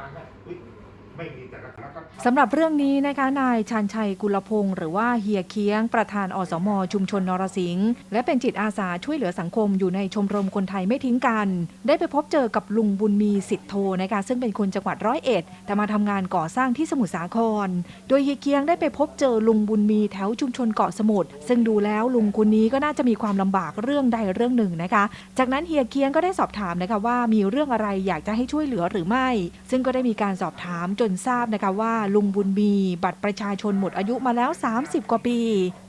านา ไม่มีแต่ละแล้วก็สำหรับเรื่องนี้นะคะนายชาญชัยกุลพงศ์หรือว่าเฮียเคียง ประธานอสม ชุมชนนรสิงห์และเป็นจิตอาสาช่วยเหลือสังคมอยู่ในชมรมคนไทยไม่ทิ้งกัน ได้ไปพบเจอกับลุงบุญมีสิทธโทนะคะซึ่งเป็นคนจังหวัดร้อยเอ็ด แต่มาทำงานก่อสร้างที่สมุทรสาคร โดยเฮียเคียงได้ไปพบเจอลุงบุญมีแถวชุมชนเกาะสมุทรซึ่งดูแล้วลุงคนนี้ก็น่าจะมีความลำบากเรื่องใดเรื่องหนึ่งนะคะ จากนั้นเฮียเคียงก็ได้สอบถามนะคะว่ามีเรื่องอะไรอยากจะให้ช่วยเหลือหรือไม่ ซึ่งก็ได้มีการสอบถามจนทราบนะคะว่าลุงบุญมีบัตรประชาชนหมดอายุมาแล้ว 30 กว่าปี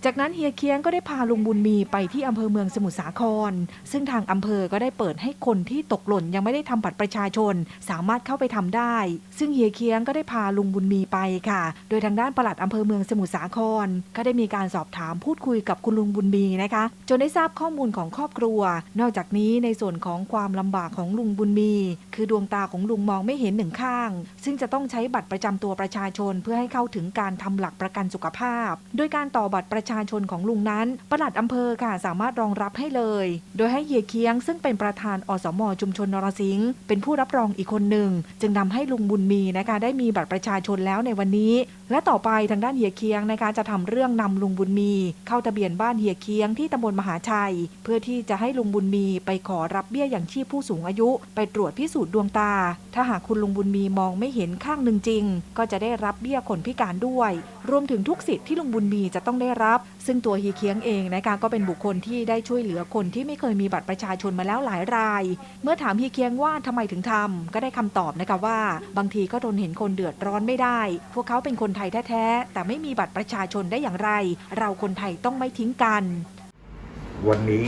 จากนั้นเฮียเคียงก็ได้พาลุงบุญมีไปที่อำเภอเมืองสมุทรสาคร ซึ่งทางอำเภอก็ได้เปิดให้คนที่ตกหล่นยังไม่ได้ทำบัตรประชาชน สามารถเข้าไปทำได้ ซึ่งเฮียเคียงก็ได้พาลุงบุญมีไปค่ะ โดยทางด้านปลัดอำเภอเมืองสมุทรสาคร ก็ได้มีการสอบถามพูดคุยกับคุณลุงบุญมีนะคะ จนได้ทราบข้อมูลของครอบครัว นอกจากนี้ในส่วนของความลำบากของลุงบุญมี คือดวงตาของลุงมองไม่เห็นหนึ่งข้าง ซึ่งจะต้องใช้บัตรประจำตัวประชาชน เพื่อให้เข้าถึงการทำหลักประกันสุขภาพ โดยการต่อบัตรประชาชนของลุงนั้นปลัดอำเภอค่ะสามารถรองรับให้เลย โดยให้เฮียเคียง ซึ่งเป็นประธานอสมชุมชนนรสิงห์เป็นผู้รับรองอีกคนหนึ่ง จึงนำให้ลุงบุญมีนะคะได้มีบัตรประชาชนแล้วในวันนี้ และต่อไปทางด้านเฮียเคียงนะคะจะทำเรื่องนำลุงบุญมี เข้าทะเบียนบ้านเฮียเคียงที่ตำบลมหาชัย เพื่อที่จะให้ลุงบุญมีไปขอรับเบี้ยอย่างชีพผู้สูงอายุ ไปตรวจพิสูจน์ดวงตา ถ้าหากคุณลุงบุญมีมองไม่เห็นข้างหนึ่งจริง ก็จะได้รับเบี้ยคนพิการด้วย รวมถึงทุกสิทธิ์ที่ลุงบุญมีจะต้องได้รับ ซึ่งตัวฮีเคียงเองนะคะก็เป็นบุคคลที่ได้ช่วยเหลือคนที่ไม่เคยมีบัตรประชาชนมาแล้วหลายราย เมื่อถามฮีเคียงว่าทำไมถึงทำก็ได้คำตอบนะคะว่า บางทีก็ทนเห็นคนเดือดร้อนไม่ได้ พวกเขาเป็นคนไทยแท้ๆแต่ไม่มีบัตรประชาชนได้อย่างไร เราคนไทยต้องไม่ทิ้งกัน วันนี้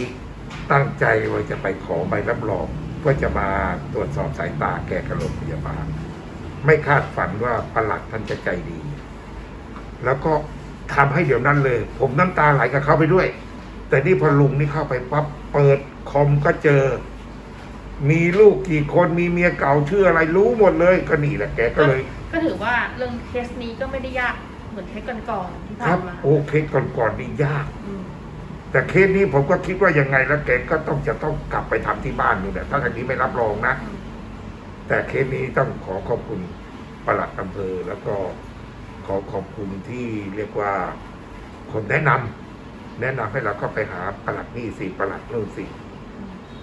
ตั้งใจว่าจะไปขอใบรับรองเพื่อจะมาตรวจสอบสายตาแก่กับโรงพยาบาล ไม่คาดฝันว่าประหลัดท่านจะใจดี แล้วก็ทำให้เดี๋ยวนั้นเลย ผมน้ำตาไหลกับเขาไปด้วย แต่นี่พอลุงนี่เข้าไปปั๊บเปิดคอมก็เจอ มีลูกกี่คนมีเมียเก่าชื่ออะไรรู้หมดเลยก็นี่แหละแกก็เลย ก็ถือว่าเรื่องเคสนี้ก็ไม่ได้ยากเหมือนเคสก่อนๆที่คผ่ารันบมาโอเคก่อนๆนี่ยากอืมแต่เคสนี้ผมก็คิดว่ายังไงแล้วแกก็ต้องจะต้องกลับไปทำที่บ้านนี่แหละถ้าอันนี้ไม่รับรองนะ แต่เคสนี้ต้องขอขอบคุณปลัดอำเภอแล้วก็ขอขอบคุณที่เรียกว่าคนแนะนำแนะนำให้เราก็ไปหาปลัดนี่สิปลัดนู่นสิ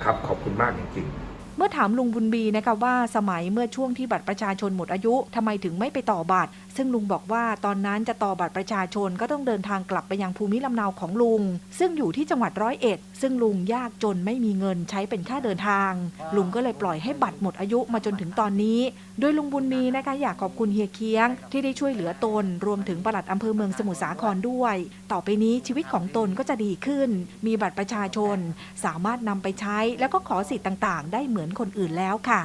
ครับขอบคุณมากจริงๆ เมื่อถามลุงบุญบีนะคะว่าสมัยเมื่อช่วงที่บัตรประชาชนหมดอายุทำไมถึงไม่ไปต่อบัตร ซึ่งลุงบอกว่าตอนนั้นจะต่อบัตรประชาชนก็ต้องเดินทางกลับไปยังภูมิลำเนาของลุง ซึ่งอยู่ที่จังหวัดร้อยเอ็ด ซึ่งลุงยากจนไม่มีเงินใช้เป็นค่าเดินทาง ลุงก็เลยปล่อยให้บัตรหมดอายุมาจนถึงตอนนี้ โดยลุงบุญมีนะคะอยากขอบคุณเฮียเคียง ที่ได้ช่วยเหลือตน รวมถึงปลัดอำเภอเมืองสมุทรสาครด้วย ต่อไปนี้ชีวิตของตนก็จะดีขึ้น มีบัตรประชาชน สามารถนำไปใช้แล้วก็ขอสิทธิ์ต่าง ๆ ได้เหมือนคนอื่นแล้วค่ะ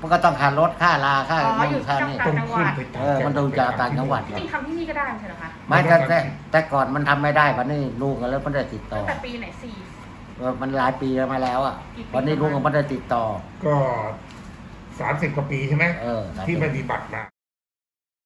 มันก็ต้องค่ารถค่าลาค่าอ๋อนู่อยู่นค่าจังนี่หวัดจังหวัดเออมันดูจากต่างจังหวัด จริงๆทำที่นี่ก็ได้ใช่เหรอคะ ไม่แต่แต่แต่ก่อนมันทำไม่ได้วันนี้ลุงก็เลยไม่ได้ติดต่ตั้องแต่ปีไหนสี่เออมันหลายปีมาแล้วอะกี่ปีวันนี้ลุงก็ไม่ได้ติดต่อ ก็สามสิบกว่าปีใช่ไหมเออ ที่ไม่มีบัตรมา